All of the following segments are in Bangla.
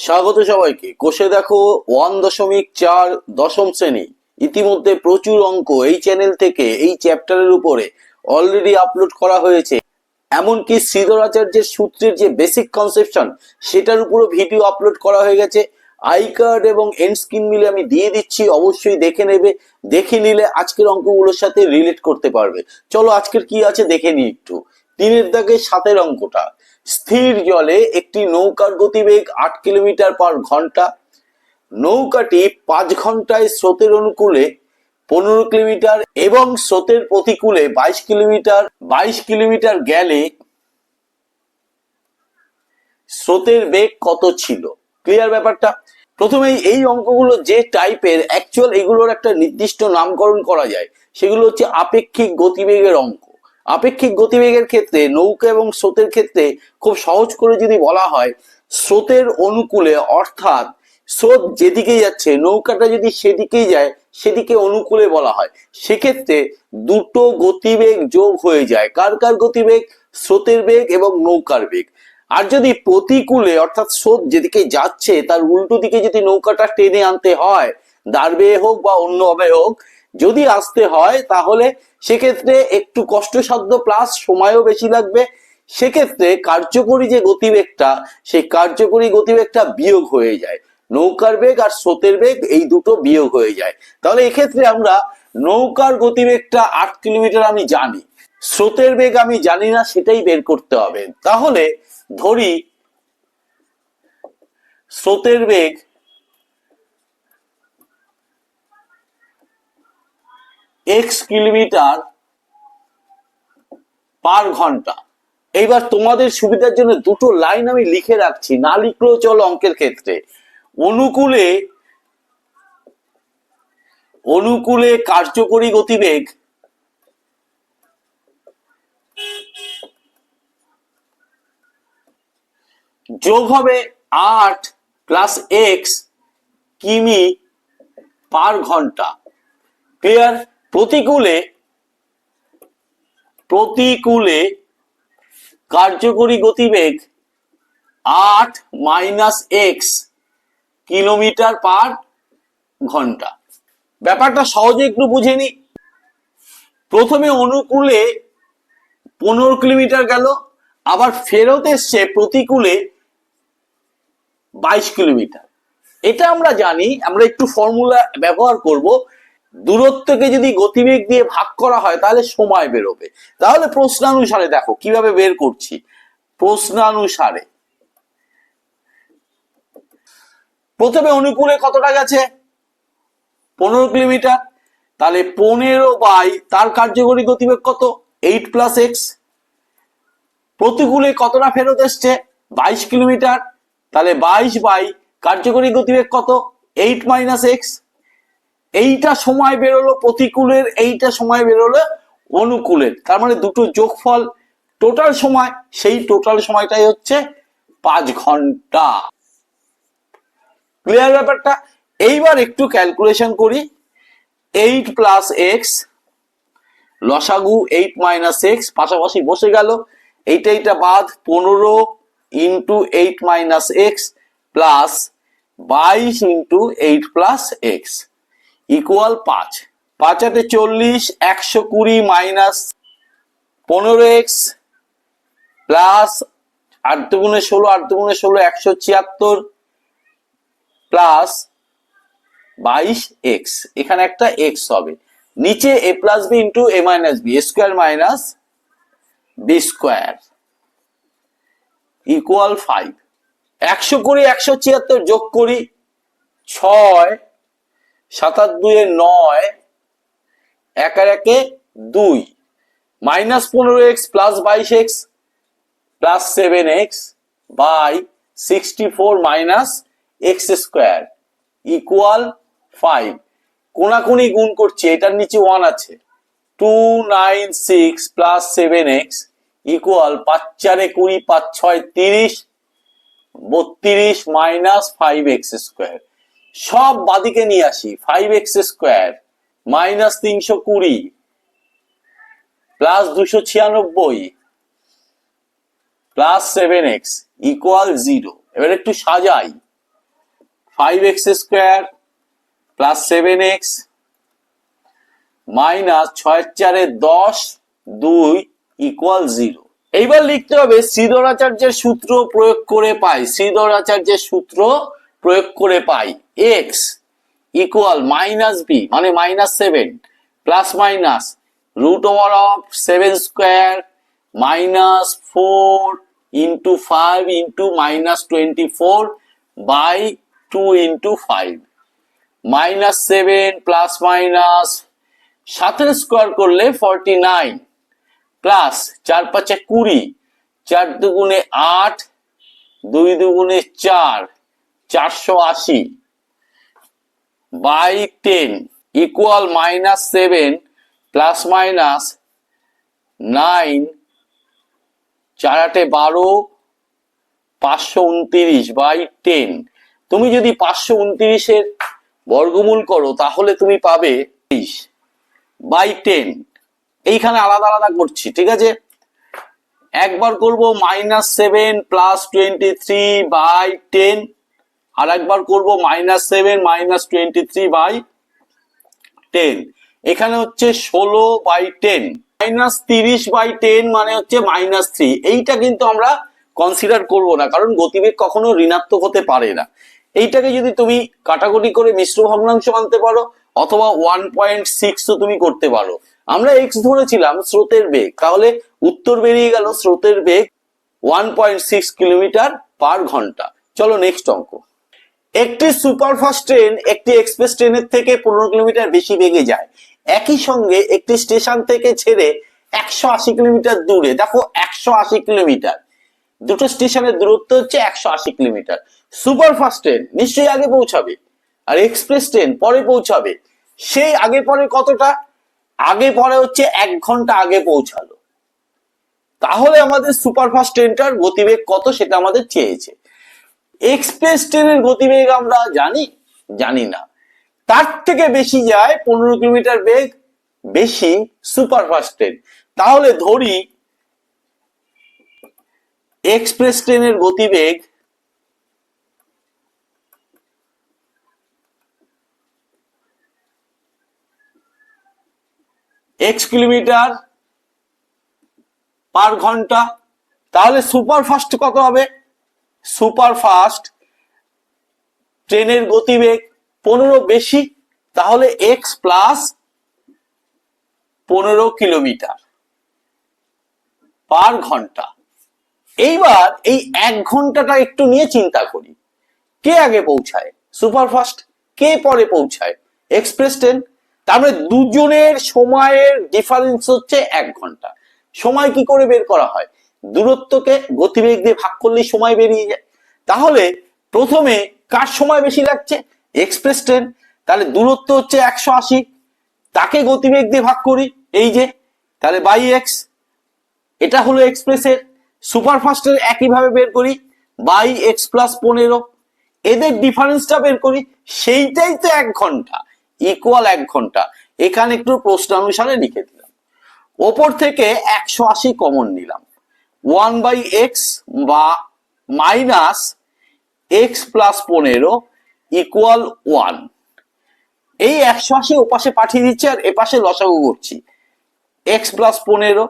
স্বাগত সবাইকে। কোষে দেখো ওয়ান দশমিক চার দশম শ্রেণি। ইতিমধ্যে প্রচুর অঙ্ক এই চ্যানেল থেকে, এই চ্যাপ্টারের উপরে অলরেডি আপলোড করা হয়েছে। এমনকি শ্রীধরাচার্যের সূত্রের যে বেসিক কনসেপশন সেটার উপরও ভিডিও আপলোড করা হয়ে গেছে। আই কার্ড এবং এন্ড স্ক্রিন মিলে আমি দিয়ে দিচ্ছি, অবশ্যই দেখে নেবে। দেখে নিলে আজকের অঙ্কগুলোর সাথে রিলেট করতে পারবে। চলো আজকের কি আছে দেখে নিই একটু। তিনের দাগে সাতের অঙ্কটা। স্থির জলে একটি নৌকার গতিবেগ আট কিলোমিটার পার ঘণ্টা। নৌকাটি পাঁচ ঘন্টায় স্রোতের অনুকূলে পনেরো কিলোমিটার এবং স্রোতের প্রতিকূলে বাইশ কিলোমিটার বাইশ কিলোমিটার গেলে স্রোতের বেগ কত ছিল? ক্লিয়ার ব্যাপারটা? প্রথমেই এই অঙ্কগুলো যে টাইপের অ্যাকচুয়াল এগুলোর একটা নির্দিষ্ট নামকরণ করা যায়, সেগুলো হচ্ছে আপেক্ষিক গতিবেগের অঙ্ক। আপেক্ষিক গতিবেগের ক্ষেত্রে, নৌকা এবং স্রোতের ক্ষেত্রে খুব সহজ করে যদি বলা হয়, স্রোতের অনুকূলে অর্থাৎ স্রোত যেদিকে যাচ্ছে, নৌকাটা যদি সেদিকেই যায়, সেদিকে অনুকূলে বলা হয়, সেক্ষেত্রে দুটো গতিবেগ যোগ হয়ে যায়। কার কার গতিবেগ? স্রোতের বেগ এবং নৌকার বেগ। আর যদি প্রতিকূলে, অর্থাৎ স্রোত যেদিকে যাচ্ছে, তার উল্টো দিকে যদি নৌকাটা টেনে আনতে হয় দাঁড় বেয়ে হোক বা অন্যভাবে হোক যদি আসতে হয়, তাহলে সেক্ষেত্রে একটু কষ্টসাধ্য প্লাস সময়ও বেশি লাগবে। সেক্ষেত্রে কার্যকরী যে গতিবেগটা, সেই কার্যকরী গতিবেগটা বিয়োগ হয়ে যায়। নৌকার বেগ আর স্রোতের বেগ এই দুটো বিয়োগ হয়ে যায়। তাহলে এক্ষেত্রে আমরা নৌকার গতিবেগটা আট কিলোমিটার আমি জানি, স্রোতের বেগ আমি জানি না, সেটাই বের করতে হবে। তাহলে ধরি, স্রোতের বেগ এক্স কিলোমিটার পার ঘণ্টা। এইবার তোমাদের সুবিধার জন্য দুটো লাইন আমি লিখে রাখছি, না লিখলেও চল অঙ্কের ক্ষেত্রে। অনুকূলে অনুকূলে কার্যকরী গতিবেগ যোগ হবে আট প্লাস এক্স কিমি পার ঘণ্টা। ক্লিয়ার প্রতিকূলে প্রতিকূলে কার্যকরী গতিবেগ আট মাইনাস এক্স কিলোমিটার পার ঘণ্টা। ব্যাপারটা সহজে একটু বুঝে নি। প্রথমে অনুকূলে পনেরো কিলোমিটার গেল, আবার ফেরত এসছে প্রতিকূলে বাইশ কিলোমিটার এটা আমরা জানি, আমরা একটু ফর্মুলা ব্যবহার করব। দূরত্বকে যদি গতিবেগ দিয়ে ভাগ করা হয়, তাহলে সময় বেরোবে। তাহলে প্রশ্নানুসারে দেখো, কীভাবে বের করছি? প্রশ্নানুসারে। প্রথমে অনুকূলে কতটা গেছে? পনেরো কিলোমিটার। তাহলে পনেরো বাই, তার কার্যকরী গতিবেগ কত? এইট প্লাস এক্স প্রতিকূলে কতটা ফেরত এসছে? বাইশ কিলোমিটার। তাহলে বাইশ বাই, কার্যকরী গতিবেগ কত? এইট মাইনাস এক্স এইটা সময় বেরোলো প্রতিকূলের, এইটা সময় বেরোলো অনুকূলের। তার মানে দুটো যোগফল টোটাল সময়, সেই টোটাল সময়টাই হচ্ছে পাঁচ ঘণ্টা। ক্লিয়ার ব্যাপারটা? এইবার একটু ক্যালকুলেশন করি। এইট প্লাস এক্স লসাগু এইট মাইনাস এক্স পাশাপাশি বসে গেল। এইটা এইটা বাদ, পনেরো into eight minus X plus বাইশ into eight plus X equal পাঁচ। পাঁচ হাতে চল্লিশ, একশো কুড়ি মাইনাস পনেরো এক্স প্লাস আট দুগুণে ষোলো, আট দুগুণে ষোলো, একশো ছিয়াত্তর প্লাস বাইশ এক্স এখানে একটা এক্স হবে। নিচে A plus B into A minus B square minus B square equal five একশো কুড়ি, একশো ছিয়াত্তর যোগ করি, ছয় সাতাত দুয়ে নয়, এক আর একে দুই, মাইনাস পনেরো এক্স প্লাস বাইশ X plus seven X by sixty four minus X square equal five. কোনাকুনি গুণ করছি, এটার নিচে ওয়ান আছে। Two nine six plus seven X equal পাঁচ চারে কুড়ি, পাঁচ ছয় তিরিশ, বত্রিশ মাইনাস ফাইভ এক্স স্কোয়ার। সব বাদিকে নিয়ে আসি ফাইভ এক্স স্কোয়ার মাইনাস তিনশো কুড়ি প্লাস দুশো ছিয়ানব্বই plus seven X equal zero এবার একটু সাজাই। Five X square plus seven X minus ছয় চারে দশ, দুই ইকুয়াল জিরো এইবার লিখতে হবে, শ্রীধরাচার্যের সূত্র প্রয়োগ করে পাই, শ্রীধরাচার্যের সূত্র প্রয়োগ করে পাই। এক্স ইকুয়াল মাইনাস বি মানে minus seven plus minus root over of seven square minus four into five into minus twenty four by two into five minus seven plus minus সাতের স্কোয়ার করলে ফর্টি নাইন প্লাস চার পাঁচে কুড়ি, চার দুগুণে আট, দুই দুগুণে চার, চারশো আশি। By ten equal minus seven plus minus nine চার আটে বারো, পাঁচশো উনত্রিশ বাই টেন। তুমি যদি পাঁচশো উনত্রিশের বর্গমূল করো, তাহলে তুমি পাবে তেইশ বাই টেন। এইখানে আলাদা আলাদা করছি, ঠিক আছে? একবার করব minus seven plus twenty three by ten আর একবার করব minus seven minus twenty three by ten এখানে হচ্ছে ষোলো বাই টেন মাইনাস তিরিশ বাই টেন মানে হচ্ছে মাইনাস থ্রি এইটা কিন্তু আমরা কনসিডার করব না, কারণ গতিবেগ কখনো ঋণাত্মক হতে পারে না। এইটাকে যদি তুমি কাটাকুটি করে মিশ্র ভগ্নাংশ আনতে পারো, অথবা ওয়ান পয়েন্ট সিক্সও তুমি করতে পারো। আমরা এক্স ধরেছিলাম স্রোতের বেগ, তাহলে উত্তর বেরিয়ে গেল স্রোতের বেগ one point six kilometre per ঘণ্টা। চলো নেক্সট অঙ্ক। একটি সুপারফাস্ট ট্রেন একটি এক্সপ্রেস ট্রেনের থেকে পনেরো কিলোমিটার বেশি বেগে যায়। একই সঙ্গে একটি স্টেশন থেকে ছেড়ে একশো আশি কিলোমিটার দূরে। দেখো, একশো আশি কিলোমিটার। দুটো স্টেশনের দূরত্ব হচ্ছে একশো আশি কিলোমিটার। সুপারফাস্ট ট্রেন নিশ্চয়ই আগে পৌঁছাবে। আর এক্সপ্রেস ট্রেন পরে পৌঁছাবে। সেই আগে পরে কতটা? আগে পরে হচ্ছে এক ঘণ্টা আগে পৌঁছালো। তাহলে আমাদের সুপারফাস্ট ট্রেনটার গতিবেগ কত সেটা আমাদের চেয়েছে। এক্সপ্রেস ট্রেনের গতিবেগ আমরা জানি? জানি না। তার থেকে বেশি যায় পনেরো কিলোমিটার বেগ, বেশি সুপারফাস্ট ট্রেন। তাহলে ধরি এক্সপ্রেস ট্রেনের গতিবেগ এক্স কিলোমিটার পার ঘণ্টা। তাহলে সুপারফাস্ট কত হবে? সুপার ফাস্ট, ট্রেনের গতিবেগ পনেরো বেশি, তাহলে এক্স প্লাস পনেরো কিলোমিটার পার ঘণ্টা। এইবার এই এক ঘন্টাটা একটু নিয়ে চিন্তা করি। কে আগে পৌঁছায়? সুপারফাস্ট কে পরে পৌঁছায়? Express train. তারপরে দুজনের সময়ের ডিফারেন্স হচ্ছে এক ঘণ্টা। সময় কি করে বের করা হয়? দূরত্বকে গতিবেগ দিয়ে ভাগ করলেই সময় বেরিয়ে যায়। তাহলে প্রথমে কার সময় বেশি লাগছে? Express train. তাহলে দূরত্ব হচ্ছে একশো আশি। তাকে গতিবেগ দিয়ে ভাগ করি, এই যে, তাহলে বাই এক্স। এটা হলো এক্সপ্রেসের। সুপারফাস্টের একইভাবে বের করি, বাই এক্স প্লাস পনেরো। এদের ডিফারেন্সটা বের করি, সেইটাই তো এক ঘণ্টা ইকুয়াল এক ঘণ্টা। এখানে একটু প্রশ্ন অনুসারে লিখে দিলাম। ওপর থেকে একশো আশি কমন নিলাম। ওয়ান বাই এক্স বা মাইনাস এক্স প্লাস পনেরো ইকুয়াল ওয়ান। এই একশো আশি ওপাশে পাঠিয়ে দিচ্ছি আর এপাশে লসাগু করছি। এক্স প্লাস পনেরো,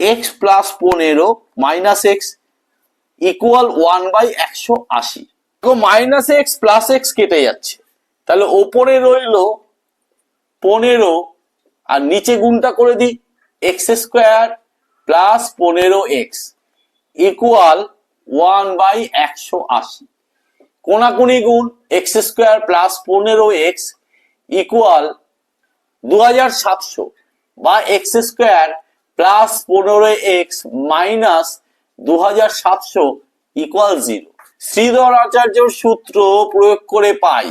এক্স প্লাস পনেরো minus x equal one by একশো আশি। মাইনাস এক্স প্লাস এক্স কেটে যাচ্ছে। তাহলে ওপরে রইল পনেরো আর নিচে গুণটা করে দিই এক্স স্কোয়ার প্লাস পনেরো এক্স ইকুয়াল ওয়ান বাই একশো আশি। কোনাকুনি গুণ এক্স স্কোয়ার প্লাস পনেরো এক্স ইকুয়াল দু হাজার সাতশো বা এক্স স্কোয়ার প্লাস পনেরো এক্স মাইনাস দু হাজার সাতশো ইকুয়াল জিরো শ্রীধর আচার্যর সূত্র প্রয়োগ করে পাই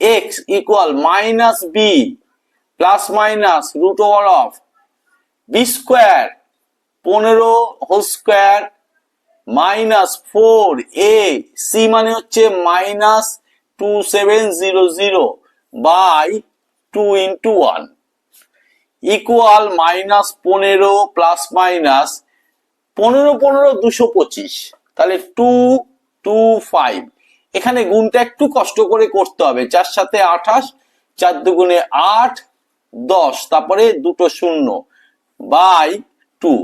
x equal minus b plus minus root over of b square পনেরো whole square minus four a, c মানে হচ্ছে minus two seven zero zero by two into one. Equal minus পনেরো প্লাস মাইনাস পনেরো পনেরো দুশো পঁচিশ। তাহলে টু টু, ফাইভ। এখানে গুণটা একটু কষ্ট করে করতে হবে। চার সাথে আঠাশ, চার দুগুণে আট, দশ, তারপরে দুটো শূন্য বাই টু।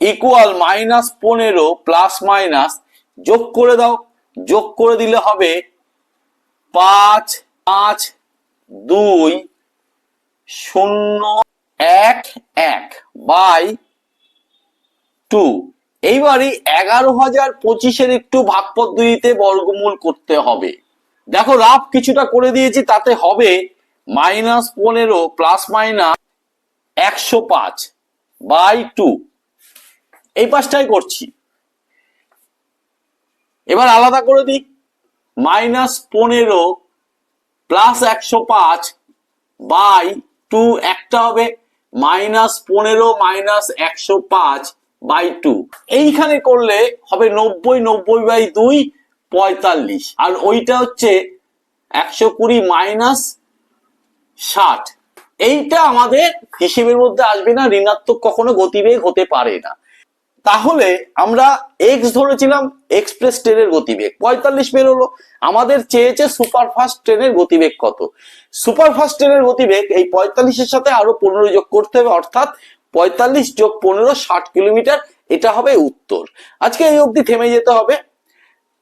ইকুয়াল মাইনাস পনেরো প্লাস মাইনাস যোগ করে দাও। যোগ করে দিলে হবে পাঁচ পাঁচ, দুই, শূন্য, এক এক বাই টু এইবারই এগারো হাজার পঁচিশের একটু ভাগ পদ্ধতিতে বর্গমূল করতে হবে। দেখো রাফ কিছুটা করে দিয়েছি, তাতে হবে মাইনাস পনেরো প্লাস মাইনাস একশো পাঁচ বাই টু এই পাঁচটাই করছি। এবার আলাদা করে দিই। মাইনাস পনেরো প্লাস একশো পাঁচ বাই টু একটা হবে। মাইনাস পনেরো মাইনাস একশো পাঁচ বাই টু। এইখানে করলে হবে নব্বই নব্বই বাই দুই, পঁয়তাল্লিশ। আর ওইটা হচ্ছে একশো কুড়ি মাইনাস ষাট। এইটা আমাদের হিসেবের মধ্যে আসবে না, ঋণাত্মক কখনো গতিবেগ হতে পারে না। তাহলে আমরা এক্স ধরেছিলাম এক্সপ্রেস ট্রেনের গতিবেগ। পঁয়তাল্লিশ বেরোলো আমাদের চেয়েছে সুপারফাস্ট ট্রেনের গতিবেগ কত? সুপারফাস্ট ট্রেনের গতিবেগ এই পঁয়তাল্লিশের সাথে আরও পনেরো যোগ করতে হবে, অর্থাৎ পঁয়তাল্লিশ যোগ পনেরো ষাট কিলোমিটার। এটা হবে উত্তর। আজকে এই অবধি থেমে যেতে হবে।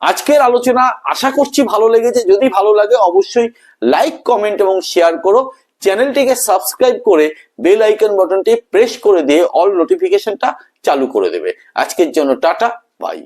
আজকের আলোচনা আশা করছি ভালো লেগেছে। যদি ভালো লাগে অবশ্যই লাইক কমেন্ট এবং শেয়ার করো। চ্যানেলটিকে সাবস্ক্রাইব করে বেল আইকন বাটনটি প্রেস করে দিয়ে অল নোটিফিকেশনটা চালু করে দেবে। আজকের জন্য টাটা বাই।